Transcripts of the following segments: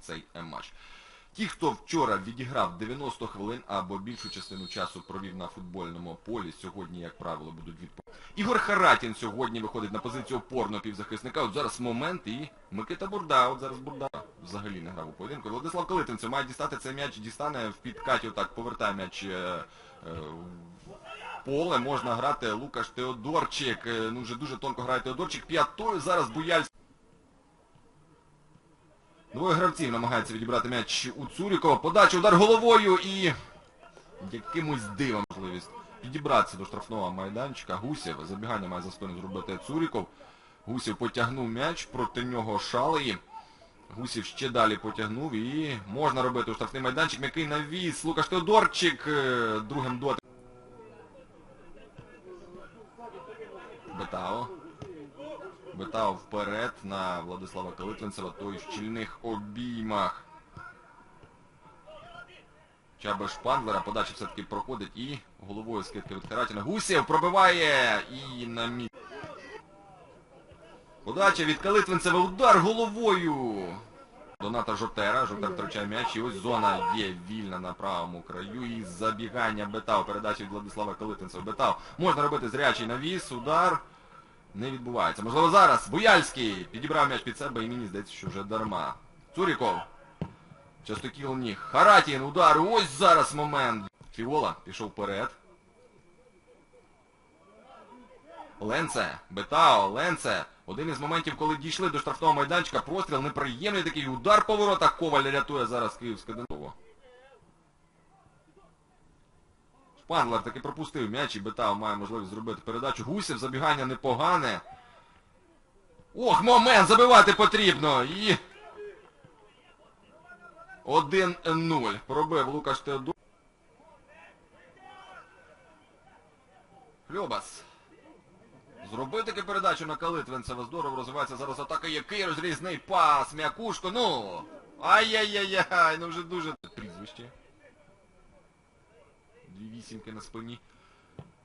цей е, матч. Ті, хто вчора відіграв 90 хвилин або більшу частину часу провів на футбольному полі, сьогодні, як правило, будуть відповідати. Ігор Харатін сьогодні виходить на позицію опорного півзахисника. От зараз момент і Микита Бурда. От зараз Бурда взагалі не грав у поєдинку. Владислав Калитинцев має дістати цей м'яч, дістане в підкаті, отак повертає м'яч е, е, в поле. Можна грати Лукаш Теодорчик. Ну вже дуже тонко грає Теодорчик. П'ятою зараз Буяльський. Двоє гравців намагаються відібрати м'яч у Цурікова. Подача, удар головою і якимось дивом можливість підібратися до штрафного майданчика. Гусєв забігання має за спину зробити Цуріков. Гусєв потягнув м'яч, проти нього шалеї. Гусєв ще далі потягнув і можна робити у штрафний майданчик. М'який навіс. Лукаш Теодорчик е, другим дотиком. Бетао. Бетао вперед на Владислава Калитвинцева, той в щільних обіймах. Чаба Шпандлера, подача все-таки проходить і головою скидки від Харатіна. Гусєв пробиває і на мі... Подача від Калитвинцева, удар головою. Доната Жотера, Жотер втрачає м'яч, і ось зона є вільна на правому краю. І забігання Бетау, передача від Владислава Калитвинцева. Бетау можна робити зрячий навіс, удар. Не відбувається. Можливо, зараз Буяльський підібрав м'яч під себе і мені здається, що вже дарма. Цуріков. Частокіл ніг. Харатін, удар. Ось зараз момент. Фіола пішов вперед. Ленце, Бетао, Ленце. Один із моментів, коли дійшли до штрафного майданчика, простріл неприємний такий удар по воротах. Коваль рятує зараз Київське Динамо. Шпандлер таки пропустив м'яч і Бетао має можливість зробити передачу. Гусів, забігання непогане. Ох, момент! Забивати потрібно! І... 1-0. Пробив Лукаш Теодор. Хльобас. Зробив таки передачу на Калитвинцева. Здорово розвивається зараз атака. Який розрізний пас. М'якушко. Ну. Ай-яй-яй-яй. Ну вже дуже... Прізвище. Дві вісімки на спині.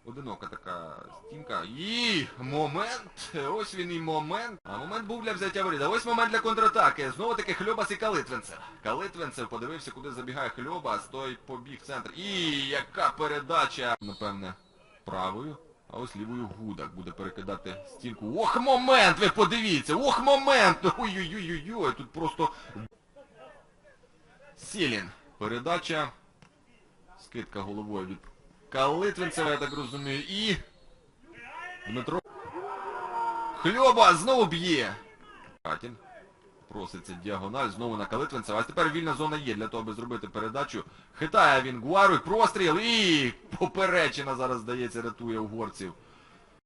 Одинока така стінка. І момент. Ось він і момент. А момент був для взяття воріт. А ось момент для контратаки. Знову таки Хльобас і Калитвинцев. Калитвинцев подивився, куди забігає Хльобас. Той побіг в центр. І яка передача. Напевне, правою. А ось лівою Гудак буде перекидати стінку. Ох, момент! Ви подивіться! Ох, момент! Ой-ой-ой-ой-ой! Тут просто... Сілін. Передача. Скидка головою від Калитвинцева, я так розумію. І... Дмитро... Хльоба знову б'є! Катін. Проситься діагональ знову на Калитвинцева. А тепер вільна зона є для того, аби зробити передачу. Хитає він Гуару, простріл і поперечина зараз, здається, рятує угорців.